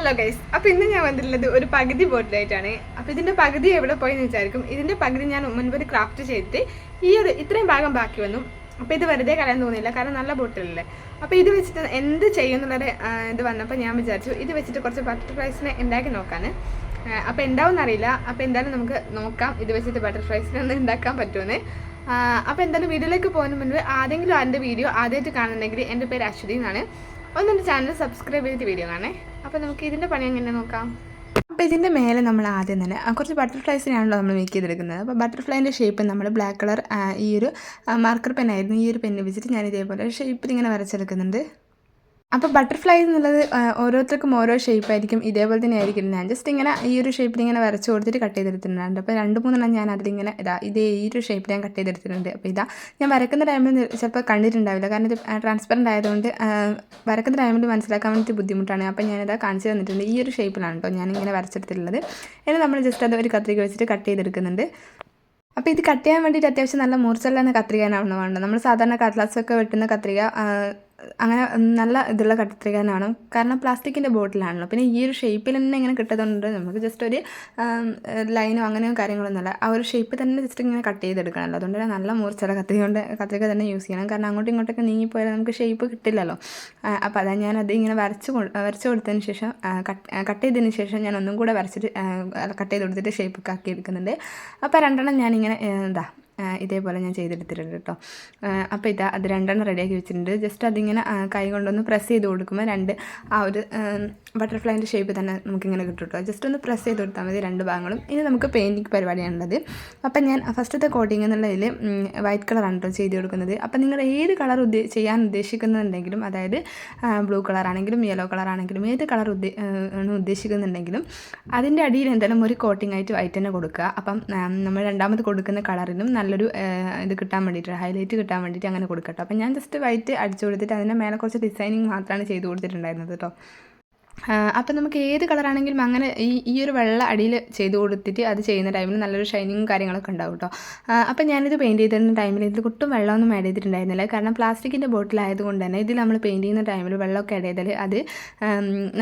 Hello guys അപ്പോൾ ഇന്ന് ഞാൻ വന്നിട്ടുള്ളത് ഒരു പകുതി ബോട്ടിലായിട്ടാണ്. അപ്പോൾ ഇതിന്റെ പകുതി എവിടെ പോയി എന്ന് വിചാരിക്കും. ഇതിന്റെ പകുതി ഞാൻ മുൻപ് ഒരു ക്രാഫ്റ്റ് ചെയ്തിട്ട് ഈ ഒരു ഇത്രയും ഭാഗം ബാക്കി വന്നു. അപ്പോൾ ഇത് വെറുതെ കളയാൻ തോന്നിയില്ല. കാരണം നല്ല ബോട്ടിലല്ലേ. അപ്പോൾ ഇത് വെച്ചിട്ട് എന്ത് ചെയ്യും എന്നുള്ളത് ആ, ഇത് വന്നപ്പോൾ ഞാൻ വിചാരിച്ചു ഇത് വെച്ചിട്ട് കുറച്ച് ബട്ടർഫ്ലൈസിനെ ഉണ്ടാക്കി നോക്കാൻ അപ്പോൾ ഉണ്ടാവും അറിയില്ല. അപ്പോൾ എന്തായാലും നമുക്ക് നോക്കാം. ഇത് വെച്ചിട്ട് ബട്ടർഫ്ലൈസിനെ ഒന്ന് ഉണ്ടാക്കാൻ പറ്റുമെന്ന്. അപ്പോൾ എന്തായാലും വീഡിയോയിലേക്ക് പോകുന്ന മുൻപ് ആരെങ്കിലും എന്റെ വീഡിയോ ആദ്യമായിട്ട് കാണുന്നുണ്ടെങ്കിൽ എന്റെ പേര് അശ്വതി എന്നാണ്. ഒന്ന് എന്റെ ചാനൽ സബ്സ്ക്രൈബ് ചെയ്തിട്ട് വീഡിയോ കാണേ അപ്പോൾ നമുക്ക് ഇതിന്റെ പണി എങ്ങനെ നോക്കാം? അപ്പോൾ ഇതിന്റെ മേലെ നമ്മൾ ആദ്യം തന്നെ കുറച്ച് ബട്ടർഫ്ലൈസിനാണല്ലോ നമ്മൾ മേക്ക് ചെയ്തെടുക്കുന്നത്. അപ്പോൾ ബട്ടർഫ്ലൈന്റെ ഷേപ്പ് നമ്മൾ ബ്ലാക്ക് കളർ ഈ ഒരു മാർക്കർ പെൻ ആയിരുന്നു. ഈ ഒരു പെന്ന് വെച്ചിട്ട് ഞാൻ ഇതേപോലെ ഷേപ്പിൽ ഇങ്ങനെ വരച്ചെടുക്കുന്നുണ്ട്. അപ്പോൾ ബട്ടർഫ്ലൈ എന്നുള്ളത് ഓരോരുത്തർക്കും ഓരോ ഷേപ്പായിരിക്കും ഇതേപോലെ തന്നെ ആയിരിക്കും ഞാൻ ജസ്റ്റ് ഇങ്ങനെ ഈ ഒരു ഷേപ്പിൽ ഇങ്ങനെ വരച്ച് കൊടുത്തിട്ട് കട്ട് ചെയ്തെടുത്തിട്ടുണ്ട്. അപ്പോൾ രണ്ട് മൂന്നെണ്ണം ഞാൻ അതിലിങ്ങനെ ഇതാ ഇതേ ഈ ഒരു ഷേപ്പിൽ ഞാൻ കട്ട് ചെയ്തെടുത്തിട്ടുണ്ട്. അപ്പോൾ ഇതാ ഞാൻ വരക്കുന്ന ടൈമിൽ ചിലപ്പോൾ കണ്ടിട്ടുണ്ടാവില്ല. കാരണം ഇത് ട്രാൻസ്പെറന്റ് ആയതുകൊണ്ട് വരക്കുന്ന ടൈമിൽ മനസ്സിലാക്കാൻ വേണ്ടിയിട്ട് ബുദ്ധിമുട്ടാണ്. അപ്പോൾ ഞാനിതാ കാണിച്ചു തന്നിട്ടുണ്ട്. ഈ ഒരു ഷേപ്പിലാണ് കേട്ടോ ഞാനിങ്ങനെ വരച്ചെടുത്തിട്ടുള്ളത്. ഇനി നമ്മൾ ജസ്റ്റ് അത് ഒരു കത്രിക വെച്ചിട്ട് കട്ട് ചെയ്തെടുക്കുന്നുണ്ട്. അപ്പോൾ ഇത് കട്ട് ചെയ്യാൻ വേണ്ടിയിട്ട് അത്യാവശ്യം നല്ല മൂർച്ചയുള്ള കത്രികയാണ് വേണ്ടത്. നമ്മൾ സാധാരണ കടലാസൊക്കെ വെട്ടുന്ന കത്രിക അങ്ങനെ നല്ല ഇതുള്ള കത്രികാനാണ് കാരണം പ്ലാസ്റ്റിക്കിന്റെ ബോട്ടിലാണല്ലോ. പിന്നെ ഈ ഒരു ഷേപ്പിൽ തന്നെ ഇങ്ങനെ കിട്ടുന്നുണ്ട് നമുക്ക് ജസ്റ്റ് ഒരു ലൈനോ അങ്ങനെയോ കാര്യങ്ങളൊന്നുമല്ല ആ ഒരു ഷേപ്പ് തന്നെ ജസ്റ്റ് ഇങ്ങനെ കട്ട് ചെയ്തെടുക്കണമല്ലോ. അതുകൊണ്ട് തന്നെ നല്ല മൂർച്ചയുള്ള കത്രിക കൊണ്ട് കത്രിക തന്നെ യൂസ് ചെയ്യണം. കാരണം അങ്ങോട്ടും ഇങ്ങോട്ടൊക്കെ നീങ്ങിപ്പോയാൽ നമുക്ക് ഷേപ്പ് കിട്ടില്ലല്ലോ. അപ്പോൾ അതാണ് ഞാനത് ഇങ്ങനെ വരച്ച് വരച്ച് കൊടുത്തതിന് ശേഷം കട്ട് ചെയ്തതിന് ശേഷം ഞാൻ ഒന്നും കൂടെ വരച്ചിട്ട് കട്ട് ചെയ്ത് കൊടുത്തിട്ട് ഷേപ്പൊക്കെ ആക്കി എടുക്കുന്നുണ്ട്. അപ്പോൾ രണ്ടെണ്ണം ഞാനിങ്ങനെ എന്താ ഇതേപോലെ ഞാൻ ചെയ്തെടുത്തിട്ടുണ്ട് കേട്ടോ അപ്പോൾ ഇതാ അത് രണ്ടെണ്ണം റെഡിയാക്കി വെച്ചിട്ടുണ്ട്. ജസ്റ്റ് അതിങ്ങനെ കൈ കൊണ്ടൊന്ന് പ്രസ് ചെയ്ത് കൊടുക്കുമ്പോൾ രണ്ട് ആ ഒരു ബട്ടർഫ്ലൈന്റെ ഷേപ്പ് തന്നെ നമുക്കിങ്ങനെ കിട്ടും കേട്ടോ ജസ്റ്റ് ഒന്ന് പ്രസ് ചെയ്ത് കൊടുത്താൽ മതി രണ്ട് ഭാഗങ്ങളും. ഇനി നമുക്ക് പെയിന്റിങ് പരിപാടിയാണുള്ളത്. അപ്പം ഞാൻ ഫസ്റ്റത്തെ കോട്ടിങ് എന്നുള്ളതിൽ വൈറ്റ് കളറാണ് കേട്ടോ ചെയ്ത് കൊടുക്കുന്നത്. അപ്പം നിങ്ങൾ ഏത് കളർ ഉദ്ദേ ചെയ്യാൻ ഉദ്ദേശിക്കുന്നുണ്ടെങ്കിലും അതായത് ബ്ലൂ കളറാണെങ്കിലും യെല്ലോ കളറാണെങ്കിലും ഏത് കളർ ഉദ്ദേ ഉദ്ദേശിക്കുന്നുണ്ടെങ്കിലും അതിന്റെ അടിയിൽ എന്തായാലും ഒരു കോട്ടിംഗ് ആയിട്ട് വൈറ്റ് തന്നെ കൊടുക്കുക. അപ്പം നമ്മൾ രണ്ടാമത് കൊടുക്കുന്ന കളറിനും നല്ലൊരു ഇത് കിട്ടാൻ വേണ്ടിയിട്ട് ഹൈലൈറ്റ് കിട്ടാൻ വേണ്ടിയിട്ട് അങ്ങനെ കൊടുക്കട്ടോ. അപ്പം ഞാൻ ജസ്റ്റ് വൈറ്റ് അടിച്ചു കൊടുത്തിട്ട് അതിന്റെ മേലെ കുറച്ച് ഡിസൈനിങ് മാത്രമാണ് ചെയ്ത് കൊടുത്തിട്ടുണ്ടായിരുന്നത് കേട്ടോ അപ്പം നമുക്ക് ഏത് കളറാണെങ്കിലും അങ്ങനെ ഈ ഈ ഒരു വെള്ള അടിയിൽ ചെയ്ത് കൊടുത്തിട്ട് അത് ചെയ്യുന്ന ടൈമിൽ നല്ലൊരു ഷൈനിങ്ങും കാര്യങ്ങളൊക്കെ ഉണ്ടാവും കേട്ടോ അപ്പം ഞാനിത് പെയിന്റ് ചെയ്തിരുന്ന ടൈമിൽ ഇതിൽ ഒട്ടും വെള്ളമൊന്നും ആഡ് ചെയ്തിട്ടുണ്ടായിരുന്നില്ല. കാരണം പ്ലാസ്റ്റിക്കിന്റെ ബോട്ടിലായതുകൊണ്ട് തന്നെ ഇതിൽ നമ്മൾ പെയിന്റ് ചെയ്യുന്ന ടൈമിൽ വെള്ളമൊക്കെ ആഡ് ചെയ്താൽ അത്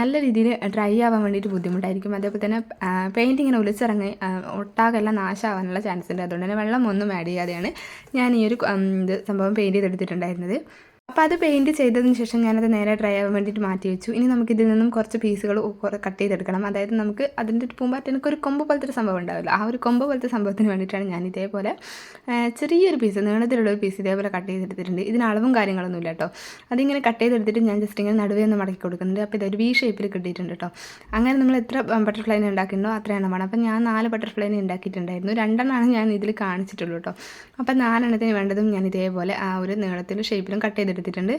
നല്ല രീതിയിൽ ഡ്രൈ ആവാൻ വേണ്ടിയിട്ട് ബുദ്ധിമുട്ടായിരിക്കും. അതേപോലെ തന്നെ പെയിന്റ് ഇങ്ങനെ ഒലിച്ചിറങ്ങി ഒട്ടാകെല്ലാം നാശമാവാനുള്ള ചാൻസ് ഉണ്ട്. അതുകൊണ്ട് തന്നെ വെള്ളം ഒന്നും ആഡ് ചെയ്യാതെയാണ് ഞാൻ ഈ ഒരു ഇത് സംഭവം പെയിന്റ് ചെയ്തെടുത്തിട്ടുണ്ടായിരുന്നത്. അപ്പോൾ അത് പെയിന്റ് ചെയ്തതിന് ശേഷം ഞാനത് നേരെ ഡ്രൈ ആവാൻ വേണ്ടിയിട്ട് മാറ്റി വെച്ചു. ഇനി നമുക്ക് ഇതിൽ നിന്നും കുറച്ച് പീസുകൾ കട്ട് ചെയ്തെടുക്കണം. അതായത് നമുക്ക് അതിന്റെ പൂമ്പാറ്റനൊക്കെ ഒരു കൊമ്പ് പോലത്തെ ഒരു സംഭവം ഉണ്ടാവില്ല. ആ ഒരു കൊമ്പ് പോലത്തെ സംഭവത്തിന് വേണ്ടിയിട്ടാണ് ഞാൻ ഇതേപോലെ ചെറിയൊരു പീസ് നീളത്തിലുള്ള ഒരു പീസ് ഇതേപോലെ കട്ട് ചെയ്തെടുത്തിട്ടുണ്ട്. ഇതിന് അളവും കാര്യങ്ങളൊന്നും ഇല്ല കേട്ടോ. അതിങ്ങനെ കട്ട് ചെയ്തെടുത്തിട്ട് ഞാൻ ജസ്റ്റ് ഇങ്ങനെ നടുവേ ഒന്ന് മടക്കി കൊടുക്കുന്നുണ്ട്. അപ്പോൾ ഇതൊരു വി ഷേപ്പിൽ കിട്ടിയിട്ടുണ്ട് കേട്ടോ. അങ്ങനെ നമ്മൾ എത്ര ബട്ടർഫ്ലൈനെ ഉണ്ടാക്കിയിട്ടുണ്ടോ അത്ര എണ്ണമാണ്. അപ്പോൾ ഞാൻ നാല് ബട്ടർഫ്ലൈനെ ഉണ്ടാക്കിയിട്ടുണ്ടായിരുന്നു. രണ്ടെണ്ണമാണ് ഞാൻ ഇതിൽ കാണിച്ചിട്ടുള്ളൂ കേട്ടോ. അപ്പോൾ നാലെണ്ണത്തിന് വേണ്ടതും ഞാൻ ഇതേപോലെ ആ ഒരു നീളത്തിലും ഷേപ്പിലും കട്ട് ചെയ്തെടുത്തിട്ടുണ്ട്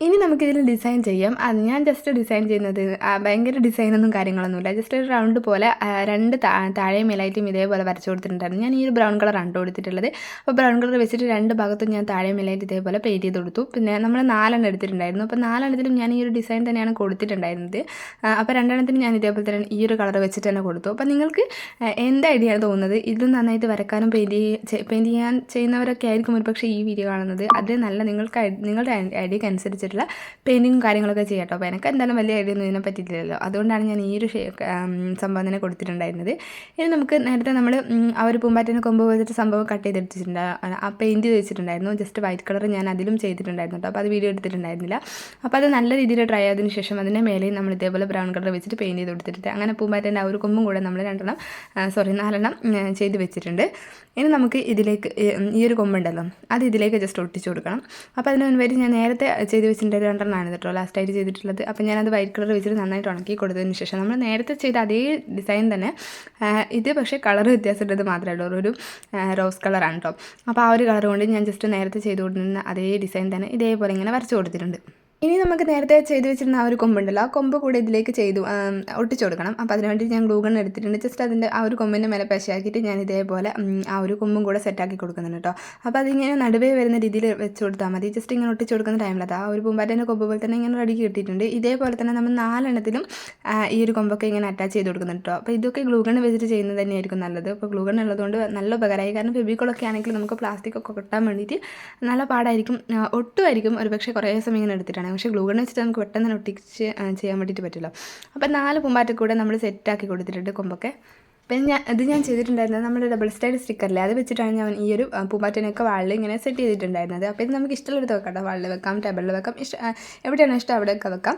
ഇനി നമുക്കിതിൽ ഡിസൈൻ ചെയ്യാം. അത് ഞാൻ ജസ്റ്റ് ഡിസൈൻ ചെയ്യുന്നത് ഭയങ്കര ഡിസൈനൊന്നും കാര്യങ്ങളൊന്നുമില്ല. ജസ്റ്റ് ഒരു റൗണ്ട് പോലെ രണ്ട് താ- താഴെയും മേലായിട്ടും ഇതേപോലെ വരച്ചു കൊടുത്തിട്ടുണ്ടായിരുന്നു. ഞാൻ ഈ ഒരു ബ്രൗൺ കളർ കണ്ടു കൊടുത്തിട്ടുള്ളത്. അപ്പോൾ ബ്രൗൺ കളർ വെച്ചിട്ട് രണ്ട് ഭാഗത്തും ഞാൻ താഴെ മേലായിട്ട് ഇതേപോലെ പെയിന്റ് ചെയ്ത് കൊടുത്തു. പിന്നെ നമ്മൾ നാലെണ്ണം എടുത്തിട്ടുണ്ടായിരുന്നു. അപ്പോൾ നാലെണ്ണത്തിലും ഞാൻ ഈ ഒരു ഡിസൈൻ തന്നെയാണ് കൊടുത്തിട്ടുണ്ടായിരുന്നത്. അപ്പോൾ രണ്ടെണ്ണത്തിനും ഞാൻ ഇതേപോലെ തന്നെ ഈ ഒരു കളർ വെച്ചിട്ട് തന്നെ കൊടുത്തു. അപ്പോൾ നിങ്ങൾക്ക് എന്ത് ഐഡിയ തോന്നുന്നത്? ഇത് നന്നായിട്ട് വരക്കാനും പെയിന്റ് പെയിന്റ് ചെയ്യാൻ ചെയ്യുന്നവരൊക്കെ ആയിരിക്കും ഒരു പക്ഷേ ഈ വീഡിയോ കാണുന്നത്. അത് നല്ല നിങ്ങൾക്ക് നിങ്ങളുടെ ഐഡിയക്ക് അനുസരിച്ചിട്ടുള്ള പെയിന്റിങ്ങും കാര്യങ്ങളൊക്കെ ചെയ്യാം കേട്ടോ. അപ്പോൾ എനിക്ക് എന്തായാലും വലിയ ഐഡിയ ഒന്നും ഇതിനെ പറ്റിയിട്ടില്ലല്ലോ. അതുകൊണ്ടാണ് ഞാൻ ഈ ഒരു സംഭവം തന്നെ കൊടുത്തിട്ടുണ്ടായിരുന്നത്. ഇനി നമുക്ക് നേരത്തെ നമ്മൾ ആ ഒരു പൂമ്പാറ്റിനെ കൊമ്പ് വെച്ചിട്ട് സംഭവം കട്ട് ചെയ്തെടുത്തിട്ടുണ്ട്. ആ പെയിന്റ് വെച്ചിട്ടുണ്ടായിരുന്നു. ജസ്റ്റ് വൈറ്റ് കളർ ഞാൻ അതിലും ചെയ്തിട്ടുണ്ടായിരുന്നു കേട്ടോ. അപ്പോൾ അത് വീഡിയോ എടുത്തിട്ടുണ്ടായിരുന്നില്ല. അപ്പോൾ അത് നല്ല രീതിയിൽ ഡ്രൈ ആയതിനു ശേഷം അതിന്റെ മേലെയും നമ്മൾ ഇതേപോലെ ബ്രൗൺ കളർ വെച്ചിട്ട് പെയിന്റ് ചെയ്ത് കൊടുത്തിട്ട് അങ്ങനെ പൂമ്പാറ്റേന്റെ ആ ഒരു കൊമ്പും കൂടെ നമ്മൾ രണ്ടെണ്ണം സോറി നാലെണ്ണം ചെയ്ത് വെച്ചിട്ടുണ്ട്. ഇനി നമുക്ക് ഇതിലേക്ക് ഈ ഒരു കൊമ്പുണ്ടല്ലോ. അത് ഇതിലേക്ക് ജസ്റ്റ് ഒട്ടിച്ചു കൊടുക്കണം. അപ്പോൾ അതിന് മുൻപായിട്ട് ഞാൻ നേരത്തെ ചെയ്ത് വെച്ചിട്ടുണ്ട് രണ്ടെണ്ണമാണ് കേട്ടോ ലാസ്റ്റായിട്ട് ചെയ്തിട്ടുള്ളത്. അപ്പോൾ ഞാനത് വൈറ്റ് കളർ വെച്ചിട്ട് നന്നായിട്ട് ഉണക്കി കൊടുത്തതിന് ശേഷം നമ്മൾ നേരത്തെ ചെയ്ത അതേ ഡിസൈൻ തന്നെ ഇത് പക്ഷേ കളർ വ്യത്യാസമുള്ളത് മാത്രമേ ഉള്ളൂ. ഒരു റോസ് കളറാണ് കേട്ടോ അപ്പോൾ ആ ഒരു കളർ കൊണ്ട് ഞാൻ ജസ്റ്റ് നേരത്തെ ചെയ്ത് കൊടുത്തിരുന്ന അതേ ഡിസൈൻ തന്നെ ഇതേപോലെ ഇങ്ങനെ വരച്ച് കൊടുത്തിട്ടുണ്ട്. ഇനി നമുക്ക് നേരത്തെ ചെയ്ത് വെച്ചിരുന്ന ആ ഒരു കൊമ്പുണ്ടല്ലോ. ആ കൊമ്പ് കൂടെ ഇതിലേക്ക് ചെയ്തു ഒട്ടിച്ചു കൊടുക്കണം. അപ്പോൾ അതിനുവേണ്ടി ഞാൻ ഗ്ലൂഗൺ എടുത്തിട്ടുണ്ട്. ജസ്റ്റ് അതിന്റെ ആ ഒരു കൊമ്പിന്റെ മേലെ പശയാക്കിയിട്ട് ഞാൻ ഇതേപോലെ ആ ഒരു കൊമ്പും കൂടെ സെറ്റാക്കി കൊടുക്കുന്നുണ്ട് കേട്ടോ. അപ്പോൾ അതിങ്ങനെ നടുവേ വരുന്ന രീതിയിൽ വെച്ച് കൊടുത്താൽ മതി. ജസ്റ്റ് ഇങ്ങനെ ഒട്ടിച്ചു കൊടുക്കുന്ന ടൈമിലത് ആ ഒരു പൂമ്പാറ്റേന്റെ കൊമ്പ് പോലെ തന്നെ ഇങ്ങനെ റെഡി കിട്ടിയിട്ടുണ്ട്. ഇതേപോലെ തന്നെ നമ്മൾ നാലെണ്ണത്തിലും ഈ ഒരു കൊമ്പൊക്കെ ഇങ്ങനെ അറ്റാച്ച് ചെയ്ത് കൊടുക്കുന്നുണ്ട് കേട്ടോ. അപ്പോൾ ഇതൊക്കെ ഗ്ലൂഗൺ വെച്ചിട്ട് ചെയ്യുന്നത് തന്നെയായിരിക്കും നല്ലത്. അപ്പോൾ ഗ്ലൂഗൺ ഉള്ളതുകൊണ്ട് നല്ല ഉപകാരമായി. കാരണം ഫെബിക്കോളൊക്കെ ആണെങ്കിൽ നമുക്ക് പ്ലാസ്റ്റിക് ഒക്കെ കൊട്ടാൻ വേണ്ടിയിട്ട് നല്ല പാടായിരിക്കും. ഒട്ടുമായിരിക്കും ഒരു പക്ഷേ കുറേ സമയം ഇങ്ങനെ എടുത്തിട്ടാണെങ്കിൽ ആണ്. പക്ഷേ ഗ്ലൂ ഗൺ വെച്ചിട്ട് നമുക്ക് പെട്ടെന്ന് ഒട്ടിച്ച് ചെയ്യാൻ വേണ്ടിയിട്ട് പറ്റില്ല. അപ്പോൾ നാല് പൂമ്പാറ്റ കൂടെ നമ്മൾ സെറ്റാക്കി കൊടുത്തിട്ടുണ്ട് കൊമ്പൊക്കെ. പിന്നെ ഞാൻ ഇത് ഞാൻ ചെയ്തിട്ടുണ്ടായിരുന്നത് നമ്മുടെ ഡബിൾ സ്റ്റൈൽ സ്റ്റിക്കറിലെ അത് വെച്ചിട്ടാണ് ഞാൻ ഈ ഒരു ആ, വാളിൽ ഇങ്ങനെ സെറ്റ് ചെയ്തിട്ടുണ്ടായിരുന്നത്. അപ്പോൾ ഇത് നമുക്ക് ഇഷ്ടമുള്ളത് വെക്കാം കേട്ടോ. വാളിൽ വെക്കാം ടേബിളിൽ വെക്കാം. ഇഷ്ട എവിടെയാണോ ഇഷ്ടം അവിടെയൊക്കെ വെക്കാം.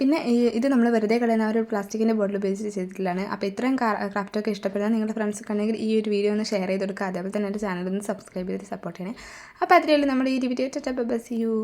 പിന്നെ ഇത് നമ്മൾ വെറുതെ കളയുന്ന ഒരു പ്ലാസ്റ്റിക്കിന്റെ ബോട്ടിൽ ഉപയോഗിച്ച് ചെയ്തിട്ടുള്ളതാണ്. അപ്പോൾ ഇത്രയും ക്രാഫ്റ്റൊക്കെ ഇഷ്ടപ്പെട്ടാൽ നിങ്ങളുടെ ഫ്രണ്ട്സ് ഉണ്ടെങ്കിൽ ഈ ഒരു വീഡിയോ ഒന്ന് ഷെയർ ചെയ്ത് കൊടുക്കുക. അതേപോലെ തന്നെ എന്റെ ചാനൽ ഒന്ന് സബ്സ്ക്രൈബ് ചെയ്ത് സപ്പോർട്ട് ചെയ്യണേ. അപ്പോൾ അത്രയേ നമ്മൾ ഈ ഈ വീഡിയോ ബസ് യു